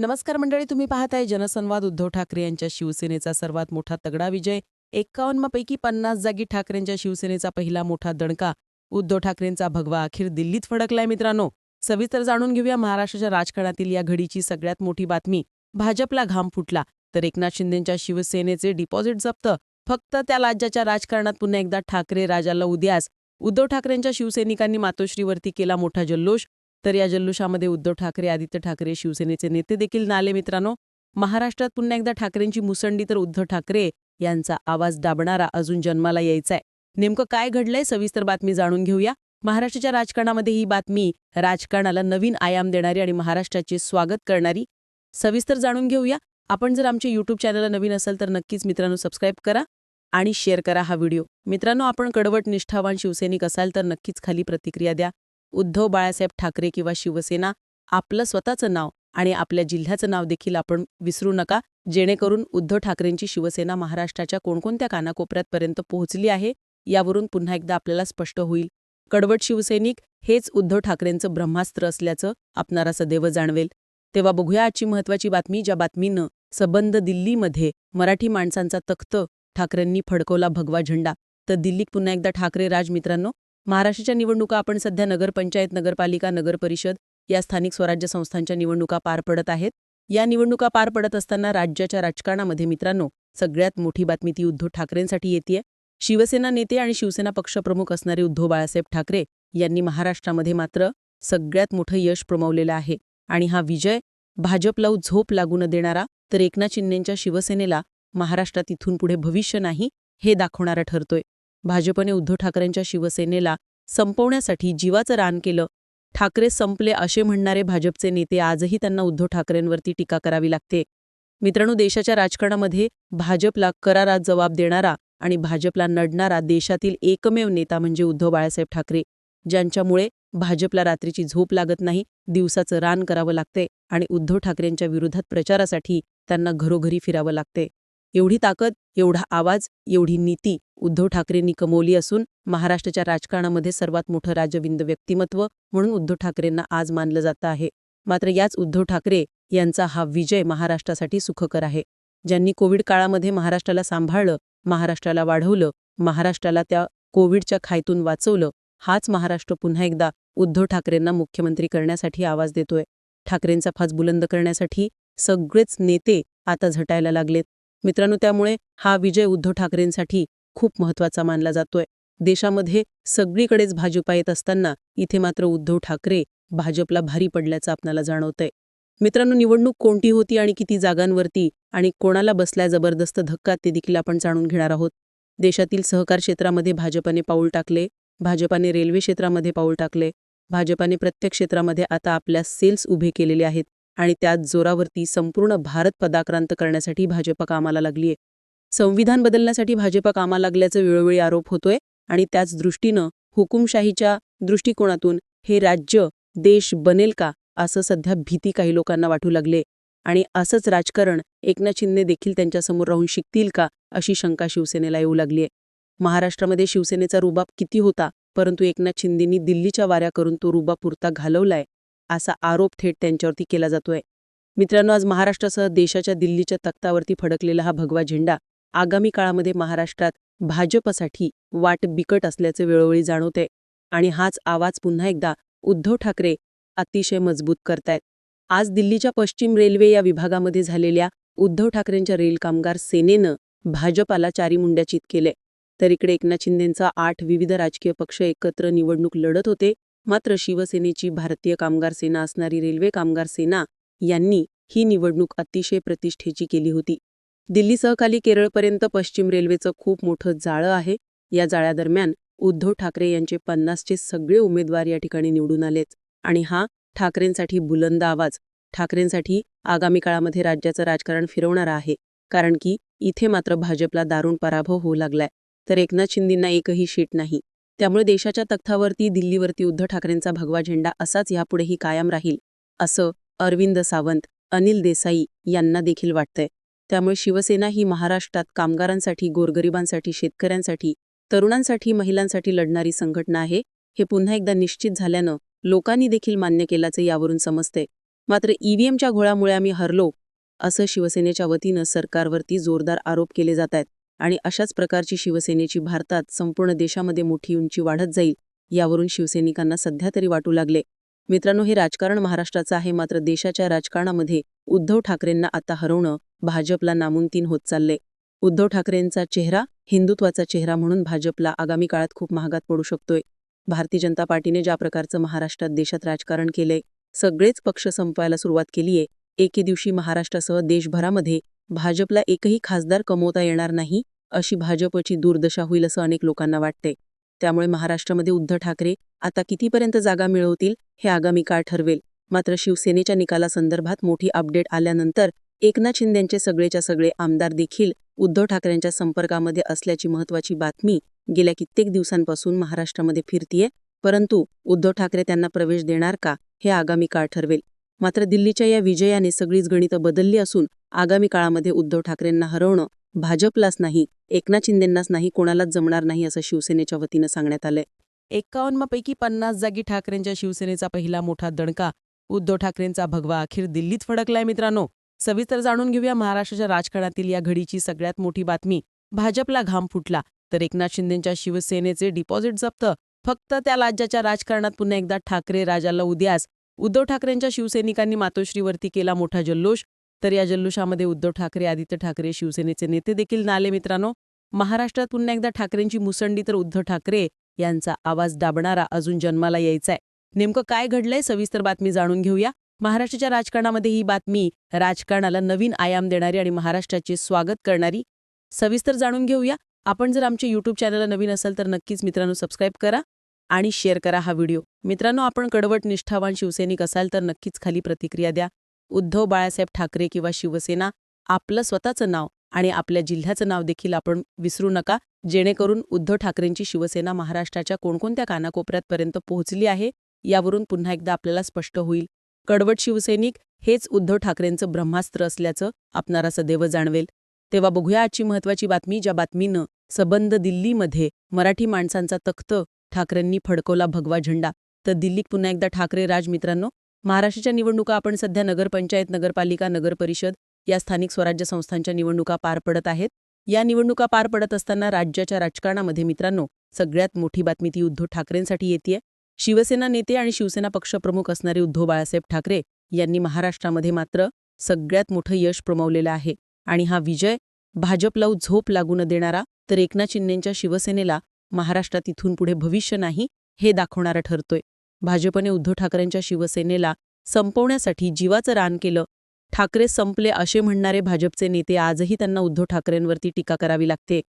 नमस्कार मंडळी तुम्ही पाहताय जनसंवाद. उद्धव ठाकरे यांच्या शिवसेनेचा सर्वात मोठा तगडा विजय. एकावन्नपैकी पन्नास जागी ठाकरेंच्या शिवसेनेचा पहिला मोठा दणका. उद्धव ठाकरेंचा भगवा अखेर दिल्लीत फडकलाय मित्रांनो. सविस्तर जाणून घेऊया महाराष्ट्राच्या राजकारणातील या घडीची सगळ्यात मोठी बातमी. भाजपला घाम फुटला. तर एकनाथ शिंदेंच्या शिवसेनेचे डिपॉझिट जप्त. फक्त त्या राज्याच्या राजकारणात पुन्हा एकदा ठाकरे राजाला उद्यास. उद्धव ठाकरेंच्या शिवसैनिकांनी मातोश्रीवरती केला मोठा जल्लोष. तर या जल्लोषामध्ये उद्धव ठाकरे आदित्य ठाकरे शिवसेनेचे नेते देखील नाले मित्रांनो. महाराष्ट्रात पुन्हा एकदा ठाकरेंची मुसंडी तर उद्धव ठाकरे यांचा आवाज दाबणारा अजून जन्माला यायचाय. नेमकं काय घडलंय सविस्तर बातमी जाणून घेऊया. महाराष्ट्राच्या राजकारणामध्ये ही बातमी राजकारणाला नवीन आयाम देणारी आणि महाराष्ट्राचे स्वागत करणारी. सविस्तर जाणून घेऊया. आपण जर आमच्या यूट्यूब चॅनलला नवीन असाल तर नक्कीच मित्रांनो सबस्क्राईब करा आणि शेअर करा हा व्हिडिओ मित्रांनो आपण कडवट निष्ठावान शिवसैनिक असाल तर नक्कीच खाली प्रतिक्रिया द्या. उद्धव बाळासाहेब ठाकरे किंवा शिवसेना आपलं स्वतःचं नाव आणि आपल्या जिल्ह्याचं नाव देखील आपण विसरू नका. जेणेकरून उद्धव ठाकरेंची शिवसेना महाराष्ट्राच्या कोणकोणत्या कानाकोपऱ्यातपर्यंत पोहोचली आहे यावरून पुन्हा एकदा आपल्याला स्पष्ट होईल. कडवट शिवसैनिक हेच उद्धव ठाकरेंचं ब्रह्मास्त्र असल्याचं आपणारा सदैव जाणवेल. तेव्हा बघूया आजची महत्वाची बातमी ज्या बातमीनं सबंध दिल्लीमध्ये मराठी माणसांचा तख्त ठाकरेंनी फडकवला भगवा झेंडा. तर दिल्लीत पुन्हा एकदा ठाकरे राजमित्रांनो महाराष्ट्राच्या निवडणुका आपण सध्या नगरपंचायत नगरपालिका नगरपरिषद या स्थानिक स्वराज्य संस्थांच्या निवडणुका पार पडत आहेत. या निवडणुका पार पडत असताना राज्याच्या राजकारणामध्ये मित्रांनो सगळ्यात मोठी बातमी ती उद्धव ठाकरेंसाठी येते शिवसेना नेते आणि शिवसेना पक्षप्रमुख असणारे उद्धव बाळासाहेब ठाकरे यांनी महाराष्ट्रामध्ये मात्र सगळ्यात मोठं यश प्रमवलेलं आहे. आणि हा विजय भाजपला झोप लागू न देणारा तर एकनाथ शिंदेंच्या शिवसेनेला महाराष्ट्रात इथून पुढे भविष्य नाही हे दाखवणारा ठरतोय. भाजपने उद्धव ठाकरेंच्या शिवसेनेला संपवण्यासाठी जीवाचं रान केलं. ठाकरे संपले असे म्हणणारे भाजपचे नेते आजही त्यांना उद्धव ठाकरेंवरती टीका करावी लागते. मित्रांनो देशाच्या राजकारणामध्ये भाजपला करारात जबाब देणारा आणि भाजपला नडणारा देशातील एकमेव नेता म्हणजे उद्धव बाळासाहेब ठाकरे ज्यांच्यामुळे भाजपला रात्रीची झोप लागत नाही दिवसाचं रान करावं लागते आणि उद्धव ठाकरेंच्या विरोधात प्रचारासाठी त्यांना घरोघरी फिरावं लागते. एवढी ताकद एवढा आवाज एवढी नीती उद्धव ठाकरेंनी कमवली असून महाराष्ट्राच्या राजकारणामध्ये सर्वात मोठं राजविंद व्यक्तिमत्व म्हणून उद्धव ठाकरेंना आज मानलं जातं आहे. मात्र याच उद्धव ठाकरे यांचा हा विजय महाराष्ट्रासाठी सुखकर आहे. ज्यांनी कोविड काळामध्ये महाराष्ट्राला सांभाळलं महाराष्ट्राला वाढवलं महाराष्ट्राला त्या कोविडच्या खायतून वाचवलं हाच महाराष्ट्र पुन्हा एकदा उद्धव ठाकरेंना मुख्यमंत्री करण्यासाठी आवाज देतोय. ठाकरेंचा फाज बुलंद करण्यासाठी सगळेच नेते आता झटायला लागलेत. मित्रांनो त्यामुळे हा विजय उद्धव ठाकरेंसाठी खूप महत्त्वाचा मानला जातोय. देशामध्ये सगळीकडेच भाजपा येत असताना इथे मात्र उद्धव ठाकरे भाजपला भारी पडल्याचं आपल्याला जाणवतंय. मित्रांनो निवडणूक कोणती होती आणि किती जागांवरती आणि कोणाला बसल्या जबरदस्त धक्का ते देखील आपण जाणून घेणार आहोत. देशातील सहकार क्षेत्रामध्ये भाजपाने पाऊल टाकले भाजपाने रेल्वे क्षेत्रामध्ये पाऊल टाकले भाजपाने प्रत्येक क्षेत्रामध्ये आता आपल्या सेल्स उभे केलेले आहेत. आणि त्याच जोरावरती संपूर्ण भारत पदाक्रांत करण्यासाठी भाजप कामाला लागलीय. संविधान बदलण्यासाठी भाजप कामा लागल्याचं वेळोवेळी आरोप होतोय आणि त्याच दृष्टीनं हुकुमशाहीच्या दृष्टिकोनातून हे राज्य देश बनेल का असं सध्या भीती काही लोकांना वाटू लागले आणि असंच राजकारण एकनाथ शिंदे देखील त्यांच्यासमोर राहून शिकतील का अशी शंका शिवसेनेला येऊ लागलीय. महाराष्ट्रामध्ये शिवसेनेचा रुबाब किती होता परंतु एकनाथ शिंदेंनी दिल्लीच्या वाऱ्या करून तो रुबाब पुरता घालवलाय असा आरोप थेट त्यांच्यावरती केला जातोय. मित्रांनो आज महाराष्ट्रासह देशाच्या दिल्लीच्या तख्तावरती फडकलेला हा भगवा झेंडा आगामी काळामध्ये महाराष्ट्रात भाजपसाठी वाट बिकट असल्याचे वेळोवेळी जाणवते आणि हाच आवाज पुन्हा एकदा उद्धव ठाकरे अतिशय मजबूत करतायत. आज दिल्लीच्या पश्चिम रेल्वे या विभागामध्ये झालेल्या उद्धव ठाकरेंच्या रेल कामगार सेनेनं भाजपाला चारी मुंड्याचित केले तर इकडे एकनाथ शिंदेंचा आठ विविध राजकीय पक्ष एकत्र निवडणूक लढत होते. मात्र शिवसेनेची भारतीय कामगार सेना असणारी रेल्वे कामगार सेना यांनी ही निवडणूक अतिशय प्रतिष्ठेची केली होती. दिल्लीसह खाली केरळपर्यंत पश्चिम रेल्वेचं खूप मोठं जाळं आहे. या जाळ्यादरम्यान उद्धव ठाकरे यांचे पन्नासचे सगळे उमेदवार या ठिकाणी निवडून आलेच आणि हा ठाकरेंसाठी बुलंद आवाज ठाकरेंसाठी आगामी काळामध्ये राज्याचं राजकारण फिरवणारा आहे. कारण की इथे मात्र भाजपला दारुण पराभव होऊ लागलाय. तर एकनाथ शिंदेंना एकही शीट नाही. त्यामुळे देशाच्या तख्तावरती दिल्लीवरती उद्धव ठाकरेंचा भगवा झेंडा असाच यापुढेही कायम राहील असं अरविंद सावंत अनिल देसाई यांना देखील वाटतंय. त्यामुळे शिवसेना ही महाराष्ट्रात कामगारांसाठी गोरगरिबांसाठी शेतकऱ्यांसाठी तरुणांसाठी महिलांसाठी लढणारी संघटना आहे हे पुन्हा एकदा निश्चित झाल्यानं लोकांनी देखील मान्य केल्याचं यावरून समजते मात्र ईव्हीएमच्या घोळामुळे आम्ही हरलो असं शिवसेनेच्या वतीनं सरकारवरती जोरदार आरोप केले जात आहेत. आणि अशाच प्रकारची शिवसेनेची भारतात संपूर्ण देशामध्ये मोठी उंची वाढत जाईल यावरून शिवसैनिकांना सध्या तरी वाटू लागले. मित्रांनो हे राजकारण महाराष्ट्राचं आहे मात्र देशाच्या राजकारणामध्ये उद्धव ठाकरेंना आता हरवणं भाजपला नामुंतीन होत चालले उद्धव ठाकरेंचा चेहरा हिंदुत्वाचा चेहरा म्हणून भाजपला आगामी काळात खूप महागात पडू शकतोय. भारतीय जनता पार्टीने ज्या प्रकारचं महाराष्ट्रात देशात राजकारण केलंय सगळेच पक्ष संपवायला सुरुवात केलीये. एके दिवशी महाराष्ट्रासह देशभरामध्ये भाजपला एकही खासदार कमवता येणार नाही अशी भाजपची दुर्दशा होईल असं अनेक लोकांना वाटते त्यामुळे महाराष्ट्रामध्ये उद्धव ठाकरे आता कितीपर्यंत जागा मिळवतील हे आगामी काळ ठरवेल. मात्र शिवसेनेच्या निकालासंदर्भात मोठी अपडेट आल्यानंतर एकनाथ शिंदेंचे सगळेच्या सगळे आमदार देखील उद्धव ठाकरेंच्या संपर्कामध्ये असल्याची महत्वाची बातमी गेल्या कित्येक दिवसांपासून महाराष्ट्रामध्ये फिरतीये परंतु उद्धव ठाकरे त्यांना प्रवेश देणार का हे आगामी काळ ठरवेल. मात्र दिल्लीच्या या विजयाने सगळीच गणितं बदलली असून आगामी काळामध्ये उद्धव ठाकरेंना हरवणं भाजपलाच नाही एकनाथ शिंदेंनाच नाही कोणालाच जमणार नाही असं शिवसेनेच्या वतीनं सांगण्यात आलंय. एकावन्नपैकी पन्नास जागी ठाकरेंच्या शिवसेनेचा पहिला मोठा दणका उद्धव ठाकरेंचा भगवा अखेर दिल्लीत फडकलाय मित्रांनो. सविस्तर जाणून घेऊया महाराष्ट्राच्या राजकारणातील या घडीची सगळ्यात मोठी बातमी. भाजपला घाम फुटला तर एकनाथ शिंदेच्या शिवसेनेचे डिपॉझिट जप्त. फक्त त्या राज्याच्या राजकारणात पुन्हा एकदा ठाकरे राजाला उद्यास. उद्धव ठाकरेंच्या शिवसैनिकांनी मातोश्रीवरती केला मोठा जल्लोष. तर या जल्लोषामध्ये उद्धव ठाकरे आदित्य ठाकरे शिवसेनेचे नेते देखील नाले मित्रांनो. महाराष्ट्रात पुन्हा एकदा ठाकरेंची मुसंडी तर उद्धव ठाकरे यांचा आवाज दाबणारा अजून जन्माला यायचाय. नेमकं काय घडलंय सविस्तर बातमी जाणून घेऊया. महाराष्ट्राच्या राजकारणामध्ये ही बातमी राजकारणाला नवीन आयाम देणारी आणि महाराष्ट्राचे स्वागत करणारी. सविस्तर जाणून घेऊया. आपण जर आमच्या यूट्यूब चॅनलला नवीन असाल तर नक्कीच मित्रांनो सबस्क्राईब करा आणि शेअर करा हा व्हिडिओ मित्रांनो आपण कडवट निष्ठावान शिवसैनिक असाल तर नक्कीच खाली प्रतिक्रिया द्या. उद्धव बाळासाहेब ठाकरे किंवा शिवसेना आपलं स्वतःचं नाव आणि आपल्या जिल्ह्याचं नाव देखील आपण विसरू नका. जेणेकरून उद्धव ठाकरेंची शिवसेना महाराष्ट्राच्या कोणकोणत्या कानाकोपऱ्यातपर्यंत पोहोचली आहे यावरून पुन्हा एकदा आपल्याला स्पष्ट होईल. कडवट शिवसैनिक हेच उद्धव ठाकरेंचं ब्रह्मास्त्र असल्याचं आपणारा सदैव जाणवेल. तेव्हा बघूया आजची महत्वाची बातमी ज्या बातमीनं सबंध दिल्लीमध्ये मराठी माणसांचा तख्त ठाकरेंनी फडकवला भगवा झेंडा. तर दिल्लीत पुन्हा एकदा ठाकरे राजमित्रांनो महाराष्ट्राच्या निवडणुका आपण सध्या नगरपंचायत नगरपालिका नगरपरिषद या स्थानिक स्वराज्य संस्थांच्या निवडणुका पार पडत आहेत. या निवडणुका पार पडत असताना राज्याच्या राजकारणामध्ये मित्रांनो सगळ्यात मोठी बातमी ती उद्धव ठाकरेंसाठी येते शिवसेना नेते आणि शिवसेना पक्षप्रमुख असणारे उद्धव बाळासाहेब ठाकरे यांनी महाराष्ट्रामध्ये मात्र सगळ्यात मोठं यश प्रमवलेलं आहे. आणि हा विजय भाजपला झोप लागू न देणारा तर एकनाथ शिंदेंच्या शिवसेनेला महाराष्ट्रात इथून पुढे भविष्य नाही हे दाखवणारा ठरतोय. भाजपने उद्धव ठाकरेंच्या शिवसेनेला संपवण्यासाठी जीवाचं रान केलं. ठाकरे संपले असे म्हणणारे भाजपचे नेते आजही त्यांना उद्धव ठाकरेंवरती टीका करावी लागते.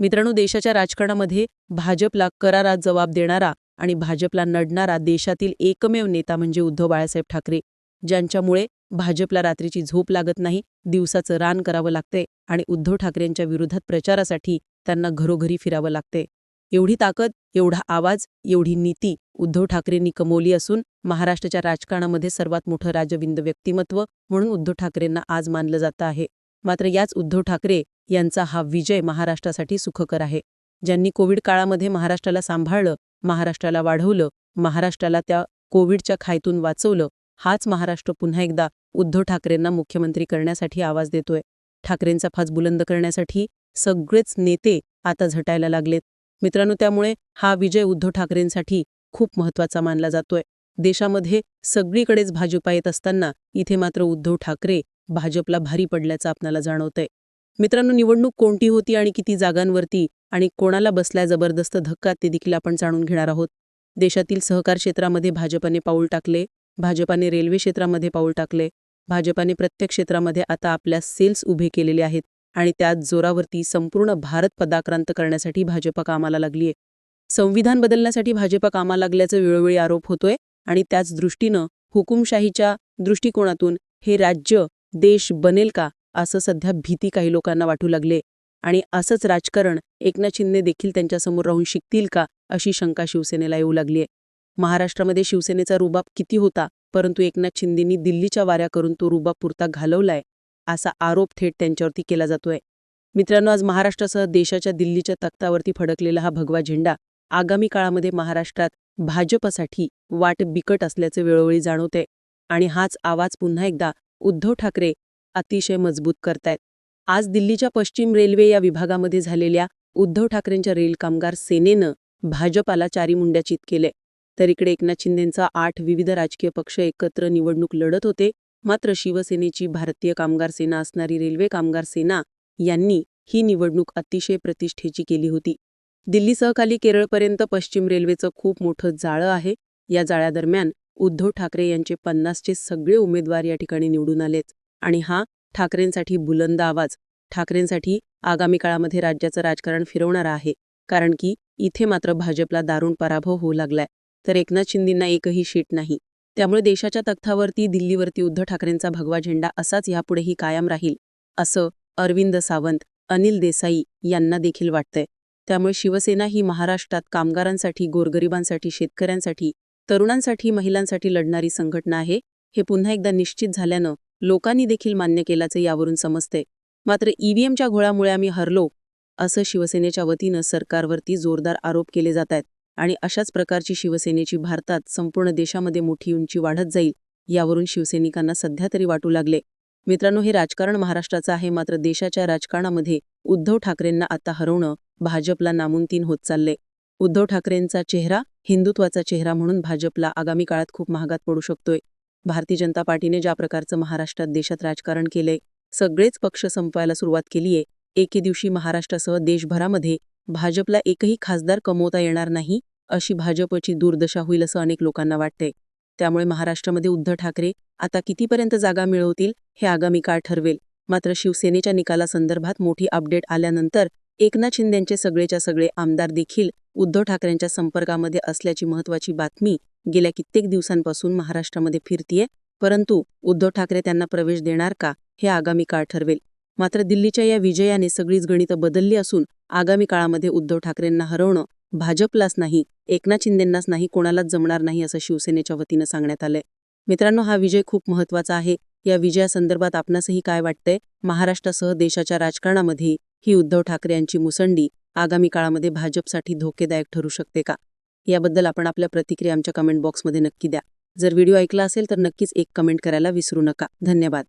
मित्रांनो देशाच्या राजकारणामध्ये भाजपला करारात जबाब देणारा आणि भाजपला नडणारा देशातील एकमेव नेता म्हणजे उद्धव बाळासाहेब ठाकरे ज्यांच्यामुळे भाजपला रात्रीची झोप लागत नाही दिवसाचं रान करावं लागते आणि उद्धव ठाकरेंच्या विरोधात प्रचारासाठी त्यांना घरोघरी फिरावं लागते. एवढी ताकद एवढा आवाज एवढी नीती उद्धव ठाकरेंनी कमवली असून महाराष्ट्राच्या राजकारणामध्ये सर्वात मोठं राजविंद व्यक्तिमत्व म्हणून उद्धव ठाकरेंना आज मानलं जातं आहे. मात्र याच उद्धव ठाकरे यांचा हा विजय महाराष्ट्रासाठी सुखकर आहे. ज्यांनी कोविड काळामध्ये महाराष्ट्राला सांभाळलं महाराष्ट्राला वाढवलं महाराष्ट्राला त्या कोविडच्या खायतून वाचवलं हाच महाराष्ट्र पुन्हा एकदा उद्धव ठाकरेंना मुख्यमंत्री करण्यासाठी आवाज देतोय. ठाकरेंचा फाज बुलंद करण्यासाठी सगळेच नेते आता झटायला लागलेत. मित्रांनो त्यामुळे हा विजय उद्धव ठाकरेंसाठी खूप महत्त्वाचा मानला जातोय. देशामध्ये सगळीकडेच भाजपा येत असताना इथे मात्र उद्धव ठाकरे भाजपला भारी पडल्याचं आपल्याला जाणवतंय. मित्रांनो निवडणूक कोणती होती आणि किती जागांवरती आणि कोणाला बसलाय जबरदस्त धक्का ते देखील आपण जाणून घेणार आहोत. देशातील सहकार क्षेत्रामध्ये भाजपाने पाऊल टाकले भाजपाने रेल्वे क्षेत्रामध्ये पाऊल टाकले भाजपाने प्रत्येक क्षेत्रामध्ये आता आपल्या सेल्स उभे केलेले आहेत. आणि त्याच जोरावरती संपूर्ण भारत पदाक्रांत करण्यासाठी भाजप कामाला लागलीय. संविधान बदलण्यासाठी भाजप कामाला लागल्याचं वेळोवेळी आरोप होतोय आणि त्याच दृष्टीनं हुकुमशाहीच्या दृष्टिकोनातून हे राज्य देश बनेल का असं सध्या भीती काही लोकांना वाटू लागले आणि असंच राजकारण एकनाथ शिंदे देखील त्यांच्यासमोर राहून शिकतील का अशी शंका शिवसेनेला येऊ लागलीय. महाराष्ट्रामध्ये शिवसेनेचा रुबाब किती होता परंतु एकनाथ शिंदेंनी दिल्लीच्या वाऱ्या करून तो रुबाब पुरता घालवलाय असा आरोप थेट त्यांच्यावरती केला जातोय. मित्रांनो आज महाराष्ट्रासह देशाच्या दिल्लीच्या तख्तावरती फडकलेला हा भगवा झेंडा आगामी काळामध्ये महाराष्ट्रात भाजपसाठी वाट बिकट असल्याचे वेळोवेळी जाणवते आणि हाच आवाज पुन्हा एकदा उद्धव ठाकरे अतिशय मजबूत करतायत. आज दिल्लीच्या पश्चिम रेल्वे या विभागामध्ये झालेल्या उद्धव ठाकरेंच्या रेल कामगार सेनेनं भाजपाला चारीमुंड्याचित केले तर इकडे एकनाथ शिंदेंचा आठ विविध राजकीय पक्ष एकत्र निवडणूक लढत होते. मात्र शिवसेनेची भारतीय कामगार सेना असणारी रेल्वे कामगार सेना यांनी ही निवडणूक अतिशय प्रतिष्ठेची केली होती. दिल्ली सहकाली केरळपर्यंत पश्चिम रेल्वेचं खूप मोठं जाळं आहे. या जाळ्यादरम्यान उद्धव ठाकरे यांचे पन्नासचे सगळे उमेदवार या ठिकाणी निवडून आलेच आणि हा ठाकरेंसाठी बुलंद आवाज ठाकरेंसाठी आगामी काळामध्ये राज्याचं राजकारण फिरवणारा आहे. कारण की इथे मात्र भाजपला दारुण पराभव होऊ लागलाय. तर एकनाथ शिंदेंना एकही शीट नाही. त्यामुळे देशाच्या तख्तावरती दिल्लीवरती उद्धव ठाकरेंचा भगवा झेंडा असाच यापुढेही कायम राहील असं अरविंद सावंत अनिल देसाई यांना देखील वाटतंय. त्यामुळे शिवसेना ही महाराष्ट्रात कामगारांसाठी गोरगरिबांसाठी शेतकऱ्यांसाठी तरुणांसाठी महिलांसाठी लढणारी संघटना आहे हे पुन्हा एकदा निश्चित झाल्यानं लोकांनी देखील मान्य केल्याचं यावरून समजतंय. मात्र ईव्हीएमच्या घोळामुळे आम्ही हरलो असं शिवसेनेच्या वतीनं सरकारवरती जोरदार आरोप केले जात आहेत. आणि अशाच प्रकारची शिवसेनेची भारतात संपूर्ण देशामध्ये मोठी उंची वाढत जाईल यावरून शिवसैनिकांना सध्या तरी वाटू लागले. मित्रांनो हे राजकारण महाराष्ट्राचं आहे मात्र देशाच्या राजकारणामध्ये उद्धव ठाकरेंना आता हरवणं भाजपला नामुंतीन होत चालले उद्धव ठाकरेंचा चेहरा हिंदुत्वाचा चेहरा म्हणून भाजपला आगामी काळात खूप महागात पडू शकतोय. भारतीय जनता पार्टीने ज्या प्रकारचं महाराष्ट्रात देशात राजकारण केलंय सगळेच पक्ष संपवायला सुरुवात केलीये. एके दिवशी महाराष्ट्रासह देशभरामध्ये भाजपला एकही खासदार कमवता येणार नाही अशी भाजपची दुर्दशा होईल असं अनेक लोकांना वाटते त्यामुळे महाराष्ट्रामध्ये उद्धव ठाकरे आता कितीपर्यंत जागा मिळवतील हे आगामी काळ ठरवेल. मात्र शिवसेनेच्या निकालासंदर्भात मोठी अपडेट आल्यानंतर एकनाथ शिंदेचे सगळेच्या सगळे आमदार देखील उद्धव ठाकरेंच्या संपर्कामध्ये असल्याची महत्वाची बातमी गेल्या कित्येक दिवसांपासून महाराष्ट्रामध्ये फिरतीये परंतु उद्धव ठाकरे त्यांना प्रवेश देणार का हे आगामी काळ ठरवेल. मात्र दिल्लीच्या या विजयाने सगळीच गणितं बदलली असून आगामी काळामध्ये उद्धव ठाकरेंना हरवणं भाजपलाच नाही एकनाथ शिंदेंनाच नाही कोणालाच जमणार नाही असं शिवसेनेच्या वतीनं सांगण्यात आलंय. मित्रांनो हा विजय खूप महत्त्वाचा आहे. या विजयासंदर्भात आपणासही काय वाटतंय? महाराष्ट्रासह देशाच्या राजकारणामध्ये ही उद्धव ठाकरे यांची मुसंडी आगामी काळामध्ये भाजपसाठी धोकेदायक ठरू शकते का? याबद्दल आपण आपल्या प्रतिक्रिया आमच्या कमेंट बॉक्समध्ये नक्की द्या. जर व्हिडिओ ऐकला असेल तर नक्कीच एक कमेंट करायला विसरू नका. धन्यवाद.